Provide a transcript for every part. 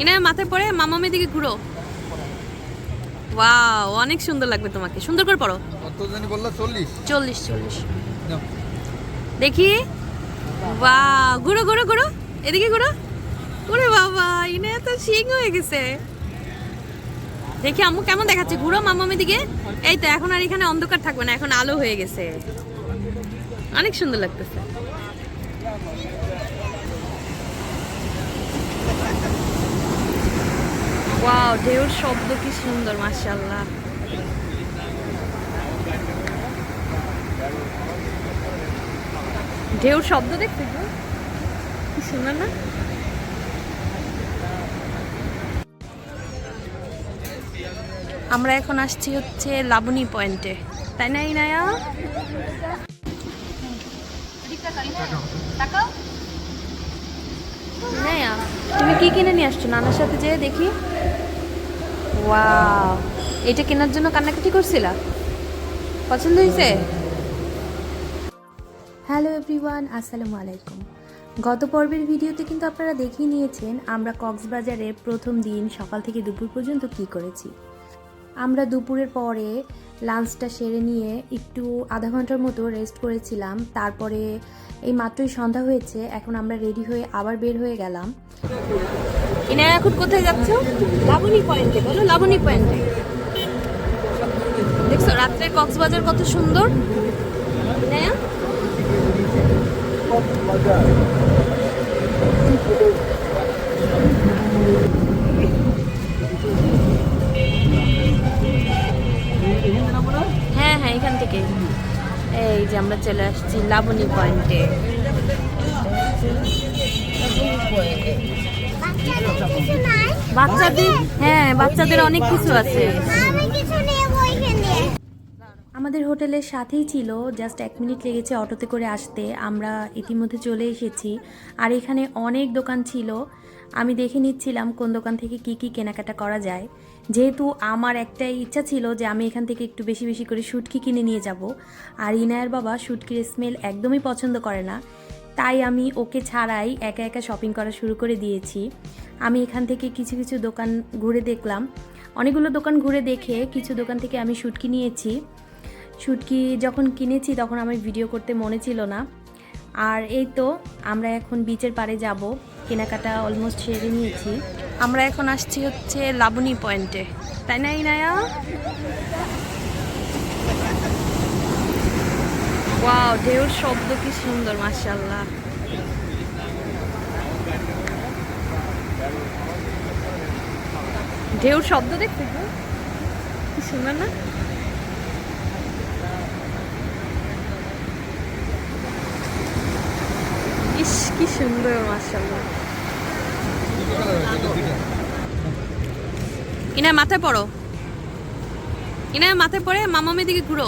Inner মাথায় পরে মামামের দিকে ঘুরো। ওয়াও অনেক সুন্দর লাগবে তোমাকে। সুন্দর করে পড়ো। কত জানি বলল চল্লিশ। চল্লিশ চল্লিশ। নাও। দেখি। বা ঘুরো ঘুরো ঘুরো। এদিকে ঘুরো। ওরে বাবা ইনে তো শিং হয়ে গেছে। দেখি আম্মু কেমন দেখাচ্ছে? ঘুরো মামামের দিকে। এই তো এখন আর এখানে অন্ধকার থাকবে না এখন আলো হয়ে গেছে। অনেক সুন্দর লাগতেছে। ওয়াও ঢেউর শব্দ কি সুন্দর, মাশাআল্লাহ। ঢেউর শব্দ দেখতে কি সুন্দর না? আমরা এখন আসছি হচ্ছে লাবণী পয়েন্টে তাই না ইনায়া, তুমি কি কিনে নিয়ে আসছো? নানার সাথে যেয়ে দেখি। ওয়াও এটা কেনার জন্য কান্নাকাটি করছিলা? পছন্দ হয়েছে? হ্যালো এভরিওয়ান আসসালামু আলাইকুম। গত পর্বের ভিডিওতে কিন্তু আপনারা দেখিয়ে নিয়েছেন আমরা কক্সবাজারের প্রথম দিন সকাল থেকে দুপুর পর্যন্ত কি করেছি। আমরা দুপুরের পরে লাঞ্চটা সেরে নিয়ে একটু আধা ঘণ্টার মতো রেস্ট করেছিলাম। তারপরে এই মাত্রই সন্ধ্যা হয়েছে, এখন আমরা রেডি হয়ে আবার বের হয়ে গেলাম। ইনায়া এখন কোথায় যাচ্ছ? লাবণী পয়েন্টে বলো লাবণী পয়েন্টে দেখছ রাত্রে কক্সবাজার কত সুন্দর? হ্যাঁ হ্যাঁ এখান থেকে। এই যে আমরা চলে আসছি লাবণী পয়েন্টে বাচ্চাদের হ্যাঁ বাচ্চাদের অনেক কিছু আছে। আমাদের হোটেলের সাথেই ছিল জাস্ট এক মিনিট লেগেছে অটোতে করে আসতে। আমরা ইতিমধ্যে চলে এসেছি, আর এখানে অনেক দোকান ছিল। আমি দেখে নিচ্ছিলাম কোন দোকান থেকে কি কি কেনাকাটা করা যায়। যেহেতু আমার একটাই ইচ্ছা ছিল যে আমি এখান থেকে একটু বেশি বেশি করে শুটকি কিনে নিয়ে যাব। আর ইনায়ের বাবা শুটকির স্মেল একদমই পছন্দ করে না। তাই আমি ওকে ছাড়াই একা একা শপিং করা শুরু করে দিয়েছি। আমি এখান থেকে কিছু কিছু দোকান ঘুরে দেখলাম। অনেকগুলো দোকান ঘুরে দেখে কিছু দোকান থেকে আমি শুটকি নিয়েছি। শুটকি যখন কিনেছি তখন আমার ভিডিও করতে মনে ছিল না। আর এই তো আমরা এখন বিচের পাড়ে যাব। কেনাকাটা অলমোস্ট সেরে নিয়েছি। আমরা এখন আসছি হচ্ছে লাবণী পয়েন্টে তাই না, ইনায়া? ওয়াও ঢেউর শব্দ কি সুন্দর, মাশাআল্লাহ। ঢেউর শব্দ দেখতে কি সুন্দর না? ইস কি সুন্দর মাশাআল্লাহ। ইনার মাথায় পড়ো। ইনার মাথায় পড়ে মামামের দিকে ঘুরো।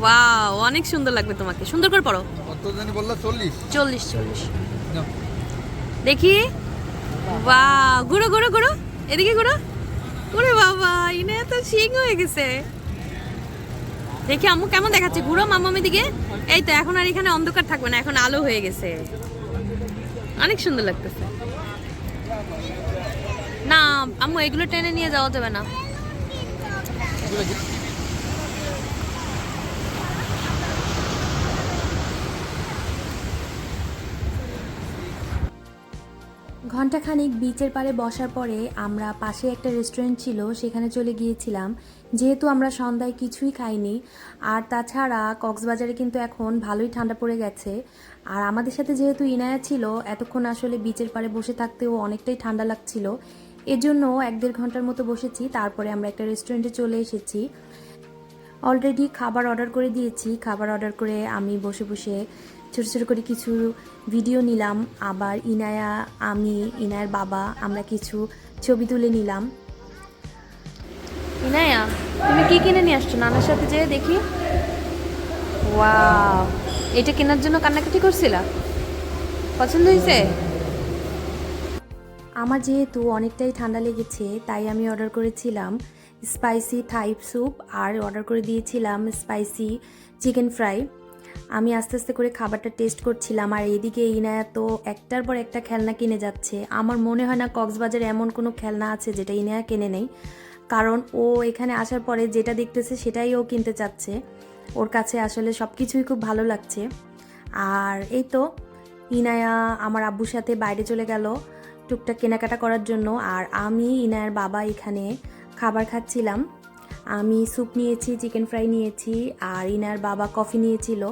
ওয়াও অনেক সুন্দর লাগবে তোমাকে। সুন্দর করে পড়ো। কত জানি বলল চল্লিশ। চল্লিশ চল্লিশ। দেখি। বা ঘুরো ঘুরো ঘুরো এদিকে ঘুরো ওরে বাবা ইনে তো শিং হয়ে গেছে। দেখি, আম্মু কেমন দেখাচ্ছে? ঘুরো মামামের দিকে। এই তো, এখন আর এখানে অন্ধকার থাকবে না, এখন আলো হয়ে গেছে। অনেক সুন্দর লাগতেছে। না, আম্মু, এগুলো টেনে নিয়ে যাওয়া যাবে না। ঘন্টাখানিক বিচের পাড়ে বসার পরে আমরা পাশে একটা রেস্টুরেন্ট ছিল, সেখানে চলে গিয়েছিলাম। যেহেতু আমরা সন্ধ্যায় কিছুই খাইনি, আর তাছাড়া কক্সবাজারে কিন্তু এখন ভালোই ঠান্ডা পড়ে গেছে। আর আমাদের সাথে যেহেতু ইনায়া ছিল, এতক্ষণ আসলে বিচের পাড়ে বসে থাকতেও অনেকটাই ঠান্ডা লাগছিল। এজন্য এক দেড় ঘণ্টার মতো বসেছি, তারপরে আমরা একটা রেস্টুরেন্টে চলে এসেছি। অলরেডি খাবার অর্ডার করে দিয়েছি, খাবার অর্ডার করে আমি বসে বসে ছোট ছোট করে কিছু ভিডিও নিলাম। আবার ইনায়া আমি ইনায়ার বাবা আমরা কিছু ছবি তুলে নিলাম। ইনায়া তুমি কি কিনে নিয়ে আসছো? নানার সাথে যেয়ে দেখি। ওয়াও এটা কেনার জন্য কান্নাকাটি করছিলা? পছন্দ হয়েছে? আমার যেহেতু অনেকটাই ঠান্ডা লেগেছে তাই আমি অর্ডার করেছিলাম স্পাইসি থাই স্যুপ আর অর্ডার করে দিয়েছিলাম স্পাইসি চিকেন ফ্রাই আমি আস্তে আস্তে করে খাবারটা টেস্ট করছিলাম, আর এদিকে ইনায়া তো একটার পর একটা খেলনা কিনে যাচ্ছে। আমার মনে হয় না কক্সবাজারে এমন কোনো খেলনা আছে যেটা ইনায়া কিনে নেই। কারণ ও এখানে আসার পরে যেটা দেখতেছে সেটাই ও কিনতে চাচ্ছে। ওর কাছে আসলে সব কিছুই খুব ভালো লাগছে। আর এই তো ইনায়া আমার আব্বুর সাথে বাইরে চলে গেল টুকটাক কেনাকাটা করার জন্য। আর আমি, ইনায়ার বাবা এখানে খাবার খাচ্ছিলাম। আমি স্যুপ নিয়েছি চিকেন ফ্রাই নিয়েছি, আর ইনার বাবা কফি নিয়েছিল।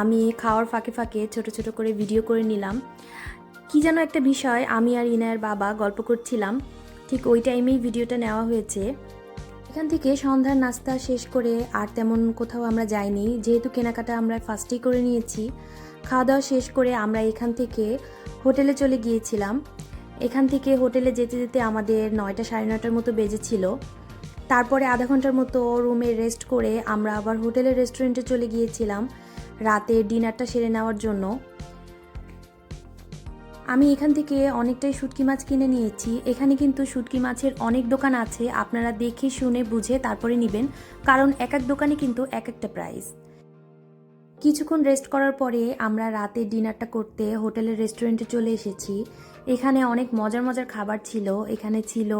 আমি খাওয়ার ফাঁকে ফাঁকে ছোট ছোট করে ভিডিও করে নিলাম। কি যেন একটা বিষয়, আমি আর ইনায়ের বাবা গল্প করছিলাম। ঠিক ওই টাইমেই ভিডিওটা নেওয়া হয়েছে। এখান থেকে সন্ধ্যার নাস্তা শেষ করে আর তেমন কোথাও আমরা যাইনি। যেহেতু কেনাকাটা আমরা ফার্স্টেই করে নিয়েছি খাওয়া দাওয়া শেষ করে আমরা এখান থেকে হোটেলে চলে গিয়েছিলাম। এখান থেকে হোটেলে যেতে যেতে আমাদের নয়টা সাড়ে নয়টার মতো বেজেছিল তারপরে আধা ঘণ্টার মতো রুমে রেস্ট করে আমরা আবার হোটেলের রেস্টুরেন্টে চলে গিয়েছিলাম। রাতে ডিনারটা সেরে নেওয়ার জন্য। আমি এখান থেকে অনেকটাই শুটকি মাছ কিনে নিয়েছি। এখানে কিন্তু শুটকি মাছের অনেক দোকান আছে, আপনারা দেখে, শুনে, বুঝে তারপরে নেবেন, কারণ এক এক দোকানে কিন্তু এক একটা প্রাইস কিছুক্ষণ রেস্ট করার পরে আমরা রাতে ডিনারটা করতে হোটেলের রেস্টুরেন্টে চলে এসেছি। এখানে অনেক মজার মজার খাবার ছিল। এখানে ছিল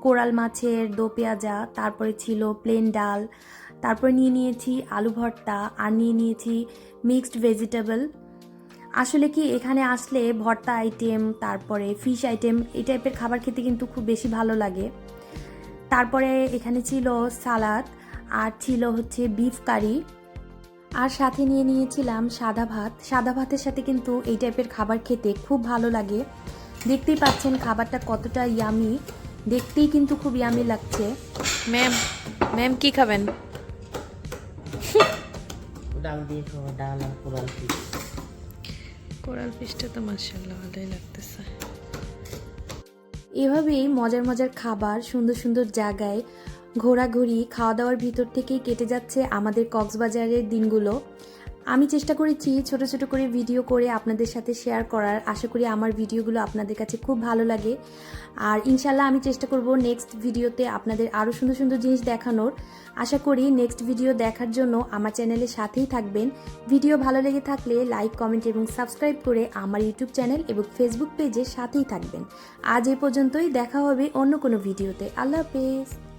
কোরাল মাছের দো পেঁয়াজা, তারপরে ছিল প্লেন ডাল তারপরে নিয়ে নিয়েছি আলু ভর্তা আর নিয়ে নিয়েছি মিক্সড ভেজিটেবল আসলে কি, এখানে আসলে ভর্তা আইটেম তারপরে ফিশ আইটেম এই টাইপের খাবার খেতে কিন্তু খুব বেশি ভালো লাগে। তারপরে এখানে ছিল সালাদ আর ছিল হচ্ছে বিফ কারি আর সাথে নিয়ে নিয়েছিলাম সাদা ভাত। সাদা ভাতের সাথে কিন্তু এই টাইপের খাবার খেতে খুব ভালো লাগে। দেখতেই পাচ্ছেন খাবারটা কতটা ইয়ামি দেখতেই কিন্তু খুব ইয়ামি লাগছে। ম্যাম ম্যাম কি খাবেন? ডাল দিয়ে খাওয়া ডাল আর কোরাল ফিশ কোরাল ফিশটা তো মার্শাল্লাহ ভালোই লাগতেছে। এভাবেই মজার মজার খাবার সুন্দর সুন্দর জায়গায় ঘোরাঘুরি খাওয়া দাওয়ার ভিতর থেকেই কেটে যাচ্ছে আমাদের কক্সবাজারের দিনগুলো। আমি চেষ্টা করেছি ছোট ছোট করে ভিডিও করে আপনাদের সাথে শেয়ার করার। আশা করি আমার ভিডিওগুলো আপনাদের কাছে খুব ভালো লাগে। আর ইনশাল্লাহ আমি চেষ্টা করব নেক্সট ভিডিওতে আপনাদের আরও সুন্দর সুন্দর জিনিস দেখানোর। আশা করি নেক্সট ভিডিও দেখার জন্য আমার চ্যানেলের সাথেই থাকবেন। ভিডিও ভালো লেগে থাকলে লাইক কমেন্ট এবং সাবস্ক্রাইব করে আমার ইউটিউব চ্যানেল এবং ফেসবুক পেজের সাথেই থাকবেন। আজ এ পর্যন্তই, দেখা হবে অন্য কোনো ভিডিওতে আল্লাহ হাফেজ।